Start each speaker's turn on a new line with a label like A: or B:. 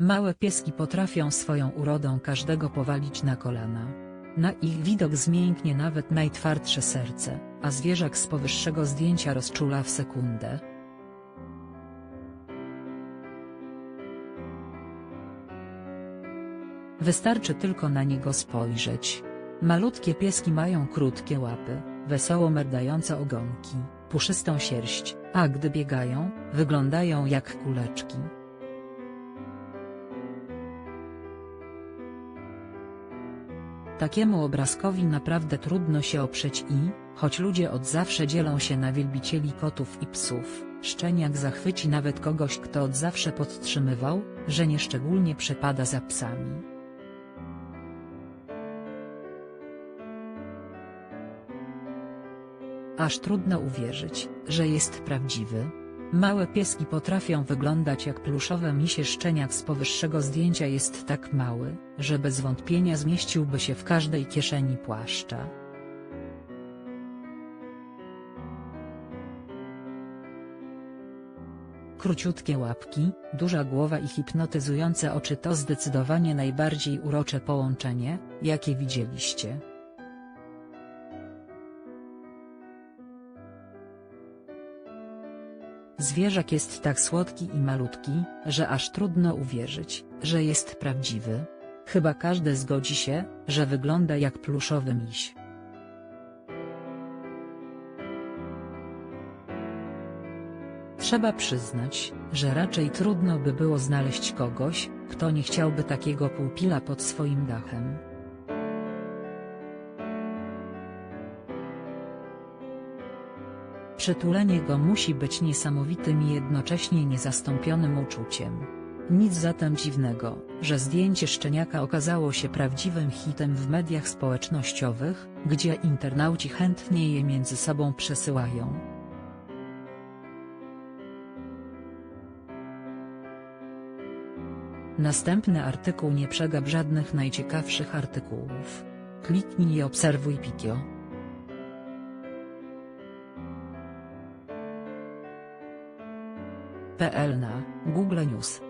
A: Małe pieski potrafią swoją urodą każdego powalić na kolana. Na ich widok zmięknie nawet najtwardsze serce, a zwierzak z powyższego zdjęcia rozczula w sekundę. Wystarczy tylko na niego spojrzeć. Malutkie pieski mają krótkie łapy, wesoło merdające ogonki, puszystą sierść, a gdy biegają, wyglądają jak kuleczki. Takiemu obrazkowi naprawdę trudno się oprzeć i, choć ludzie od zawsze dzielą się na wielbicieli kotów i psów, szczeniak zachwyci nawet kogoś kto od zawsze podtrzymywał, że nieszczególnie przepada za psami. Aż trudno uwierzyć, że jest prawdziwy. Małe pieski potrafią wyglądać jak pluszowe misie szczeniak z powyższego zdjęcia jest tak mały, że bez wątpienia zmieściłby się w każdej kieszeni płaszcza. Króciutkie łapki, duża głowa i hipnotyzujące oczy to zdecydowanie najbardziej urocze połączenie, jakie widzieliście. Zwierzak jest tak słodki i malutki, że aż trudno uwierzyć, że jest prawdziwy. Chyba każdy zgodzi się, że wygląda jak pluszowy miś. Trzeba przyznać, że raczej trudno by było znaleźć kogoś, kto nie chciałby takiego pupila pod swoim dachem. Przytulenie go musi być niesamowitym i jednocześnie niezastąpionym uczuciem. Nic zatem dziwnego, że zdjęcie szczeniaka okazało się prawdziwym hitem w mediach społecznościowych, gdzie internauci chętnie je między sobą przesyłają. Następny artykuł nie przegap żadnych najciekawszych artykułów. Kliknij i obserwuj Pikio. PL na Google News